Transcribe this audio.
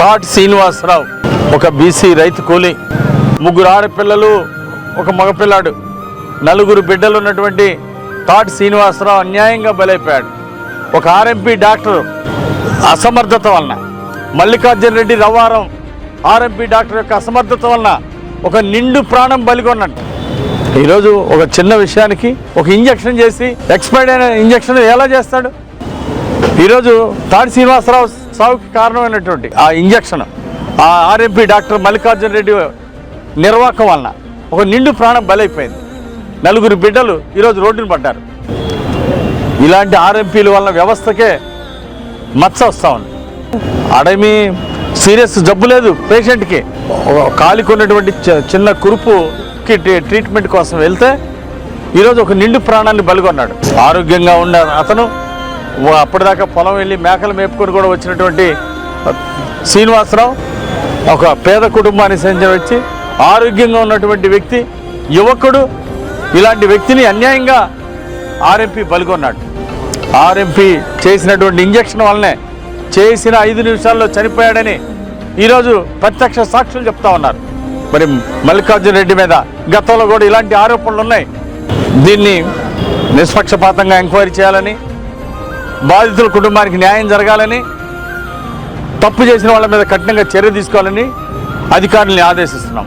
తాటి శ్రీనివాసరావు ఒక బీసీ రైతు కూలి. ముగ్గురు ఆడపిల్లలు ఒక మగపిల్లాడు. నలుగురు బిడ్డలు ఉన్నటువంటి తాటి శ్రీనివాసరావు అన్యాయంగా బలైపోయాడు. ఒక ఆర్ఎంపీ డాక్టర్ అసమర్థత వలన మల్లికార్జున రెడ్డి రవ్వారం ఆర్ఎంపీ డాక్టర్ యొక్క అసమర్థత వలన ఒక నిండు ప్రాణం బలిగొన్నట్టు ఈరోజు ఒక చిన్న విషయానికి ఒక ఇంజక్షన్ చేసి ఎక్స్పైర్డ్ అయిన ఇంజక్షన్ ఎలా చేస్తాడు? ఈరోజు తాడి శ్రీనివాసరావు సావుకి కారణమైనటువంటి ఆ ఇంజక్షన్ ఆ ఆర్ఎంపీ డాక్టర్ మల్లికార్జున రెడ్డి నిర్వాహకం వలన ఒక నిండు ప్రాణం బలైపోయింది. నలుగురు బిడ్డలు ఈరోజు రోడ్డును పడ్డారు. ఇలాంటి ఆర్ఎంపీల వలన వ్యవస్థకే మచ్చ వస్తూ ఉంది. అడమి సీరియస్ జబ్బు లేదు పేషెంట్కి. ఒక కాలికి ఉన్నటువంటి చి- చిన్న కురుపుకి ట్రీట్మెంట్ కోసం వెళ్తే ఈరోజు ఒక నిండు ప్రాణాన్ని బలిగొన్నాడు. ఆరోగ్యంగా ఉన్న అతను అప్పటిదాకా పొలం వెళ్ళి మేకలు మేపుకొని కూడా వచ్చినటువంటి శ్రీనివాసరావు ఒక పేద కుటుంబానికి చెందిన వచ్చి ఆరోగ్యంగా ఉన్నటువంటి వ్యక్తి యువకుడు. ఇలాంటి వ్యక్తిని అన్యాయంగా ఆర్ఎంపీ బలిగొన్నాడు. ఆర్ఎంపీ చేసినటువంటి ఇంజక్షన్ వల్లనే చేసిన ఐదు నిమిషాల్లో చనిపోయాడని ఈరోజు ప్రత్యక్ష సాక్షులు చెప్తా ఉన్నారు. మరి మల్లికార్జున రెడ్డి మీద గతంలో కూడా ఇలాంటి ఆరోపణలు ఉన్నాయి దీన్ని నిష్పక్షపాతంగా ఎంక్వైరీ చేయాలని బాధితుల కుటుంబానికి న్యాయం జరగాలని తప్పు చేసిన వాళ్ళ మీద కఠినంగా చర్య తీసుకోవాలని అధికారుల్ని ఆదేశిస్తున్నాం.